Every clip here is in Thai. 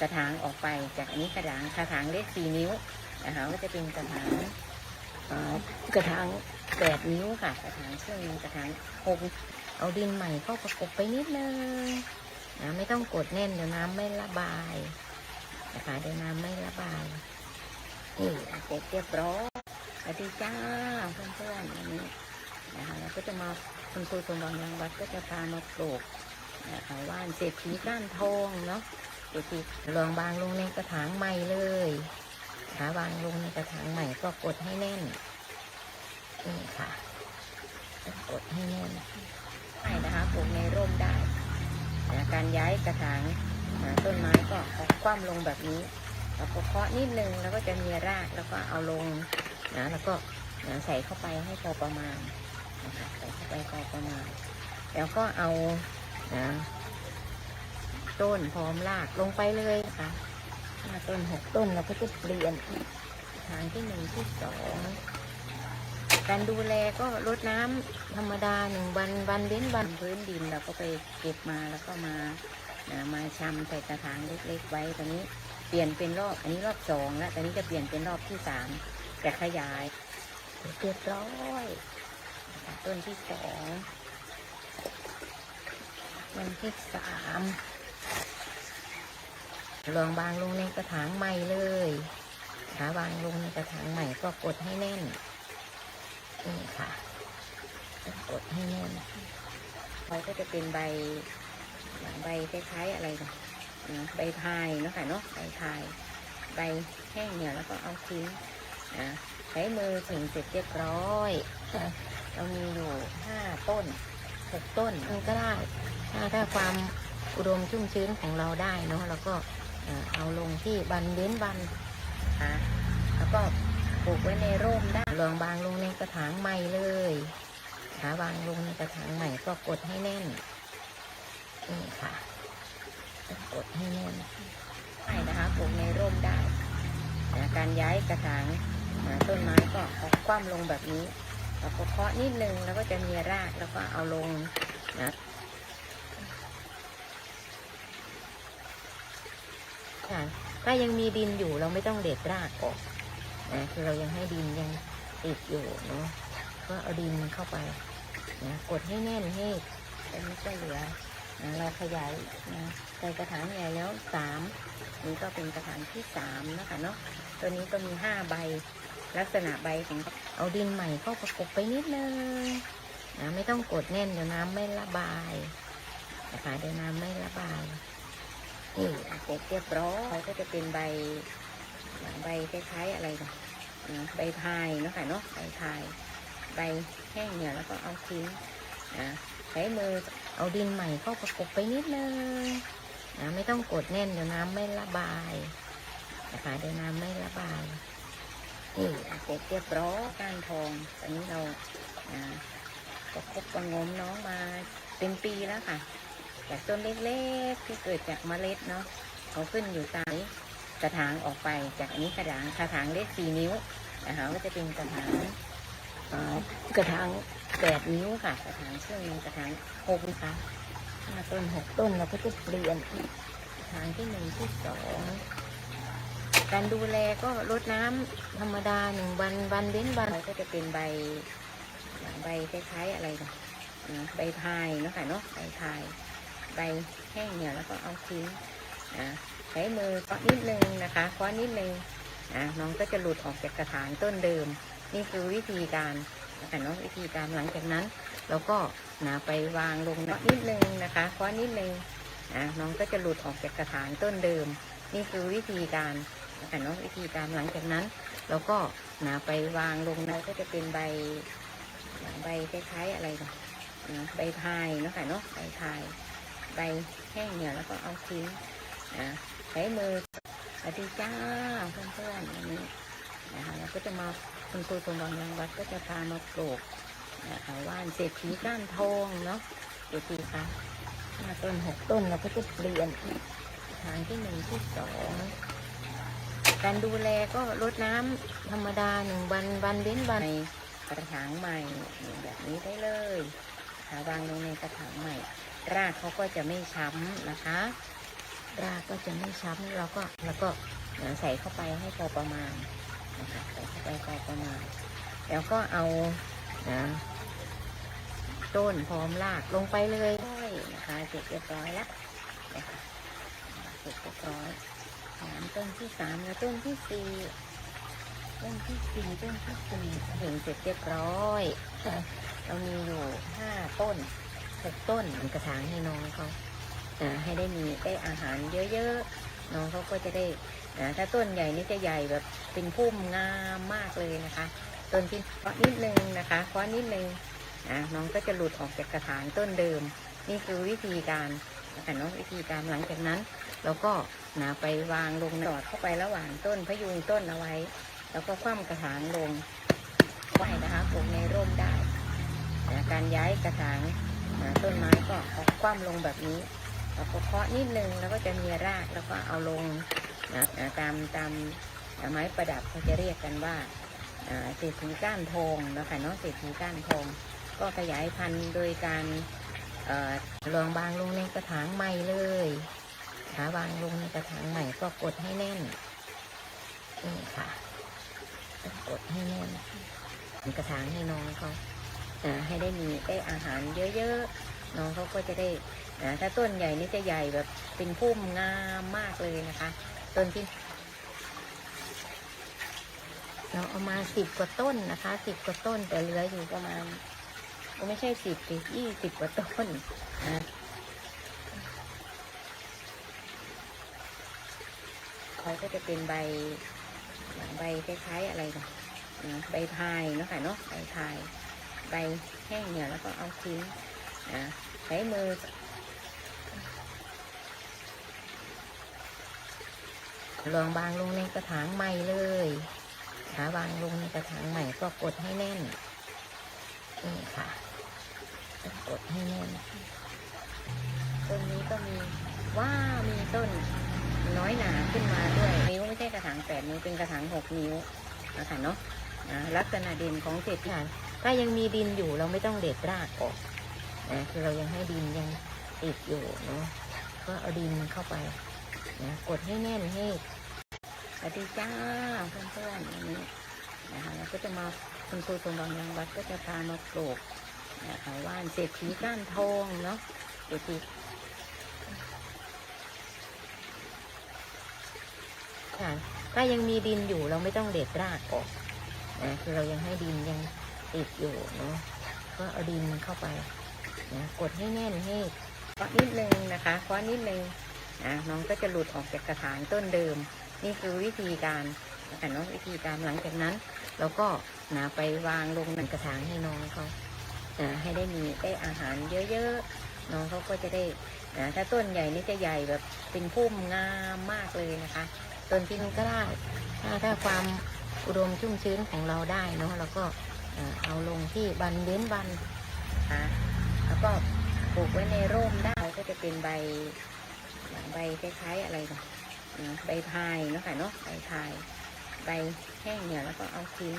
กระถางออกไปจากอันนี้กระถางกระถางเล็กสี่นิ้วนะคะก็จะเป็นกระถางกระถางแปดนิ้วค่ะ กระถางเชื่องกระถางหกเอาดินใหม่เข้าประกบไปนิดนึงนะไม่ต้องกดแน่นเดี๋ยวน้ำไม่ระบายนะคะเดี๋ยวน้ำไม่ระบายนี่เสร็จเรียบร้อยสวัสดีจ้าเพื่อนๆวันนี้นะคะเราก็จะมาคุณครูสมบัติยังวัดก็จะพามาปลูกนะคะว่านเศรษฐีก้านทองเนาะ เดี๋ยวทีลองบางลงในกระถางใหม่เลยขาวางลงในกระถางใหม่ก็กดให้แน่นนี่ค่ะกดให้แน่นได้นะคะปลูกในร่มได้การย้ายกระถางต้นไม้ก็เอาคว่ำลงแบบนี้แล้วก็เคาะนิดนึงแล้วก็จะมีรากแล้วก็เอาลงนะแล้วก็ใส่เข้าไปให้พอประมาณนะคะใส่เข้าไปพอประมาณ แล้วก็เอานะ ต้นพร้อมรากลงไปเลยนะคะห้าต้นหกต้นเราก็จะเปลี่ยนทางที่หนึ่งที่สองการดูแลก็รดน้ำธรรมดาหนึ่งวันวันเว้นวันพื้นดินเราก็ไปเก็บมาแล้วก็มานะมาชำใส่กระถางเล็กๆไว้ตอนนี้เปลี่ยนเป็นรอบอันนี้รอบสองแล้วตอนนี้จะเปลี่ยนเป็นรอบที่สามจะขยายเรียบร้อยต้นที่สองต้นที่สาม ลองบางลงในกระถางใหม่เลยขาวางลงในกระถางใหม่ก็กดให้แน่นนี่ค่ะกดให้แน่นเขาก็จะเป็นใบใบคล้ายๆอะไรนะใบพายเนาะค่ะเนาะใบพาย ใบแห้งเนี่ยแล้วก็เอาทิ้งนะใช้มือถึงเสร็จเรียบร้อยเรามีอยู่ห้าต้นหกต้นมันก็ได้ถ้าถ้าความอุดมชุ่มชื้นของเราได้เนาะเราก็ เอาลงที่บันเว้นบันนะคะแล้วก็ปลูกไว้ในร่มได้ลองบางลงในกระถางใหม่เลยขาวางลงในกระถางใหม่ก็กดให้แน่นนี่ค่ะกดให้แน่นได้นะคะปลูกในร่มได้นะการย้ายกระถางต้นไม้ก็คว่ำลงแบบนี้แล้วก็เคาะนิดนึงแล้วก็จะมีรากแล้วก็เอาลงนะ ค่ะ ถ้ายังมีดินอยู่เราไม่ต้องเด็ดรากออกนะคือเรายังให้ดินยังติดอยู่เนาะก็เอาดินเข้าไปนะกดให้แน่นให้แต่ไม่ก็เหลือนะเราขยายนะใส่กระถางใหญ่แล้วสามนี่ก็เป็นกระถางที่สามนะคะเนาะตัวนี้ก็มีห้าใบลักษณะใบของเอาดินใหม่เข้าประกบไปนิดนึงนะไม่ต้องกดแน่นเดี๋ยวน้ำไม่ระบายนะคะเดี๋ยวน้ำไม่ระบาย นี่เสร็จเรียบร้อยก็จะเป็นใบใบคล้ายๆอะไรนะใบพายเนาะค่ะเนาะใบพาย ใบแห้งเนี่ยแล้วก็เอาทิ้งนะใช้มือเอาดินใหม่เข้าประกบไปนิดนึงนะไม่ต้องกดแน่นเดี๋ยวน้ำไม่ระบายนะคะเดี๋ยวน้ำไม่ระบายนี่เสร็จเรียบร้อยก้านทองตอนนี้เราอ่าก็คบประงมน้องมาเป็นปีแล้วค่ะ จากต้นเล็กๆที่เกิดจากเมล็ดเนาะเขาขึ้นอยู่ตามกระถางออกไปจากอันนี้กระถางกระถางเล็กสี่นิ้วนะคะก็จะเป็นกระถางกระถางแปดนิ้วค่ะ กระถางเชื่องกระถางหกนะคะห้าต้นหกต้นเราก็จะเปลี่ยนกระถางที่หนึ่งที่สองการดูแลก็รดน้ำธรรมดาหนึ่งวันวันเว้นวันก็จะเป็นใบใบคล้ายๆอะไรนะใบพายเนาะค่ะเนาะใบพาย ใบแห้งเนี่ยแล้วก็เอาทิ้งนะใช้มือเคาะนิดนึงนะคะเคาะนิดนึงนะน้องก็จะหลุดออกจากกระถางต้นเดิม นี่คือวิธีการนะคะเนาะวิธีการหลังจากนั้นเราก็นะไปวางลงนะนิดนึงนะคะเคาะนิดนึงนะน้องก็จะหลุดออกจากกระถางต้นเดิม นี่คือวิธีการนะคะเนาะวิธีการหลังจากนั้นเราก็นะไปวางลงนะก็จะเป็นใบใบคล้ายๆอะไรนะใบพายเนาะค่ะเนาะใบพาย ใบแห้งเนี่ยแล้วก็เอาทิ้งนะใช้มือสวัสดีจ้าเพื่อนๆวันนี้นะคะเราก็จะมาคุณครูสมบัติยังวัดก็จะพามาปลูกนะคะว่านเศรษฐีก้านทองเนาะดูสิคะห้าต้นหกต้นเราก็จะเปลี่ยนทางที่หนึ่งที่สองการดูแลก็รดน้ำธรรมดาหนึ่งวันวันเว้นวันในกระถางใหม่แบบนี้ได้เลยหาวางลงในกระถางใหม่ รากเขาก็จะไม่ช้ำนะคะ รากก็จะไม่ช้ำเราก็แล้วก็อ่าใส่เข้าไปให้พอประมาณนะคะใส่เข้าไปพอประมาณ แล้วก็เอานะต้นพร้อมรากลงไปเลยนะคะเสร็จเรียบร้อยแล้วนะคะเสร็จเรียบร้อยสามต้นที่สามแล้วต้นที่สี่ต้นที่สี่ต้นที่สี่ถึงเสร็จเรียบร้อยเรามีอยู่ห้าต้น หกต้นกระถางให้น้องเขาให้ได้มีได้อาหารเยอะๆน้องเขาก็จะได้นะถ้าต้นใหญ่นี่จะใหญ่แบบเป็นพุ่มงามมากเลยนะคะ ต้นที่เคาะนิดนึงนะคะเคาะนิดนึงนะน้องก็จะหลุดออกจากกระถางต้นเดิม นี่คือวิธีการนะคะเนาะวิธีการหลังจากนั้นเราก็นะไปวางลงหลอดเข้าไประหว่างต้นพยุงต้นเอาไว้ แล้วก็คว่ำกระถางลงไว้นะคะปลูกในร่มได้นะการย้ายกระถาง นะต้นไม้ก็เอาคว่ำลงแบบนี้แล้วก็เคาะนิดนึงแล้วก็จะมีรากแล้วก็เอาลงนะนะตามตามไม้ประดับเขาจะเรียกกันว่าเศรษฐีก้านทองนะคะเนาะเศรษฐีก้านทองก็ขยายพันธุ์โดยการเอ่อลองบางลงในกระถางใหม่เลยหาวางลงในกระถางใหม่ก็กดให้แน่นนี่ค่ะกดให้แน่นกระถางให้น้องเขา ให้ได้มีได้อาหารเยอะๆน้องเขาก็จะได้อ่าถ้าต้นใหญ่นี่จะใหญ่แบบเป็นพุ่มงามมากเลยนะคะ ต้นที่เราเอามาสิบกว่าต้นนะคะสิบกว่าต้นแต่เหลืออยู่ประมาณก็ไม่ใช่สิบสิยี่สิบกว่าต้นนะเขาก็จะเป็นใบใบคล้ายๆอะไรนะนะใบพายเนาะค่ะเนาะใบพาย ใบแห้งเนี่ยแล้วก็เอาทิ้งนะใช้มือลองบางลงในกระถางใหม่เลยขาวางลงในกระถางใหม่ก็กดให้แน่นนี่ค่ะกดให้แน่นต้นนี้ก็มีว้ามีต้นน้อยหนาขึ้นมาด้วยนิ้วไม่ใช่กระถางแปดนิ้วเป็นกระถางหกนิ้วนะคะเนาะนะลักษณะเด่นของเศษฐาน ถ้ายังมีดินอยู่เราไม่ต้องเด็ดรากออกนะคือเรายังให้ดินยังติดอยู่เนาะก็เอาดินเข้าไปนะกดให้แน่นให้สวัสดีจ้าเพื่อนๆวันนี้นะคะเราก็จะมาคุณครูสมบังยังวัดก็จะพามาปลูกนะคะว่านเศรษฐีก้านทองเนาะเศรษฐีค่ะถ้ายังมีดินอยู่เราไม่ต้องเด็ดรากออกนะคือเรายังให้ดินยัง ติดอยู่เนาะก็เอาดินเข้าไปนะกดให้แน่นให้เคาะนิดนึงนะคะเคาะนิดนึงนะน้องก็จะหลุดออกจากกระถางต้นเดิม นี่คือวิธีการนะคะเนาะวิธีการหลังจากนั้นเราก็นะไปวางลงในกระถางให้น้องเขานะให้ได้มีได้อาหารเยอะๆน้องเขาก็จะได้นะถ้าต้นใหญ่นี่จะใหญ่แบบเป็นพุ่มงามมากเลยนะคะต้นที่นก็ได้ถ้าถ้าความอุดมชุ่มชื้นของเราได้เนาะเราก็ เอาลงที่บันเว้นบันนะแล้วก็ปลูกไว้ในร่มได้ก็จะเป็นใบใบคล้ายๆอะไรนะนใบพายเนาะค่ะเนาะใบพายใบแห้งเนี่ยแล้วก็เอาทิ้ง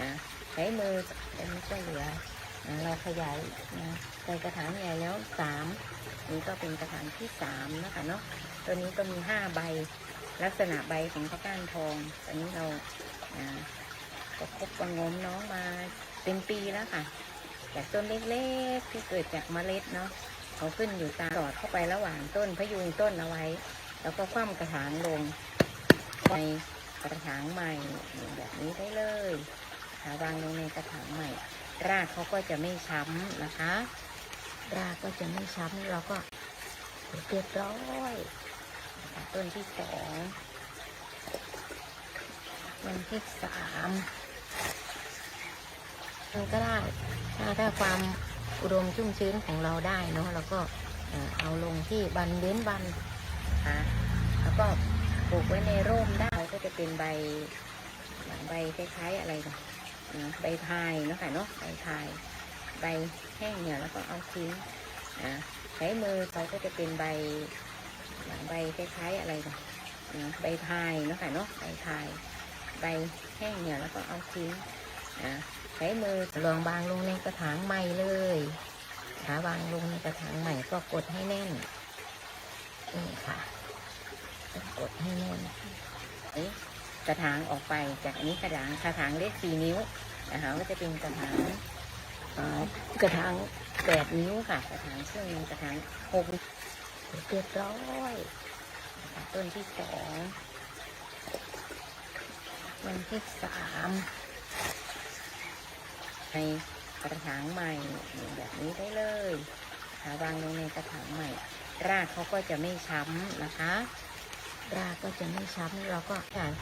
นะใช้มือแต่ไม่ก็เหลือเราขยายนะใส่กระถางใหญ่แล้วสามนี่ก็เป็นกระถางที่สามนะคะเนาะตัวนี้ก็มีห้าใบลักษณะใบของพระก้านทองตอนนี้เรานะ ก็คบประงมน้องมาเป็นปีแล้วค่ะ จากต้นเล็กๆที่เกิดจากเมล็ดเนาะเขาขึ้นอยู่ตามสอดเข้าไประหว่างต้นพยุงต้นเอาไว้ แล้วก็คว่ำกระถางลงในกระถางใหม่แบบนี้ได้เลยหาวางลงในกระถางใหม่ รากเขาก็จะไม่ช้ำนะคะ รากก็จะไม่ช้ำเราก็เรียบร้อยต้นที่สองต้นที่สาม มันก็ได้ถ้าถ้าความอุดมชุ่มชื้นของเราได้เนาะเราก็เอาลงที่บันเว้นบันนะแล้วก็ปลูกไว้ในร่มได้ก็จะเป็นใบใบคล้ายๆอะไรนะนใบพายเนาะค่ะเนาะใบพาย ใบแห้งเนี่ยแล้วก็เอาทิ้งนะใช้มือเขาก็จะเป็นใบใบคล้ายๆอะไรนะนใบพายเนาะค่ะเนาะใบพาย ใบแห้งเนี่ยแล้วก็เอาทิ้งนะ ใช้มือลองบางลงในกระถางใหม่เลยขาวางลงในกระถางใหม่ก็กดให้แน่นนี่ค่ะกดให้แน่นนี่กระถางออกไปจากอันนี้กระถางกระถางเล็กสี่นิ้วนะคะก็จะเป็นกระถางกระถางแปดนิ้วค่ะ กระถางซึ่องกระถางหกเรียบร้อยต้นที่สองต้นที่สาม กระถางใหม่แบบนี้ได้เลยนะคะวางลงในกระถางใหม่ รากเขาก็จะไม่ช้ำนะคะ รากก็จะไม่ช้ำเราก็ถ้ายัง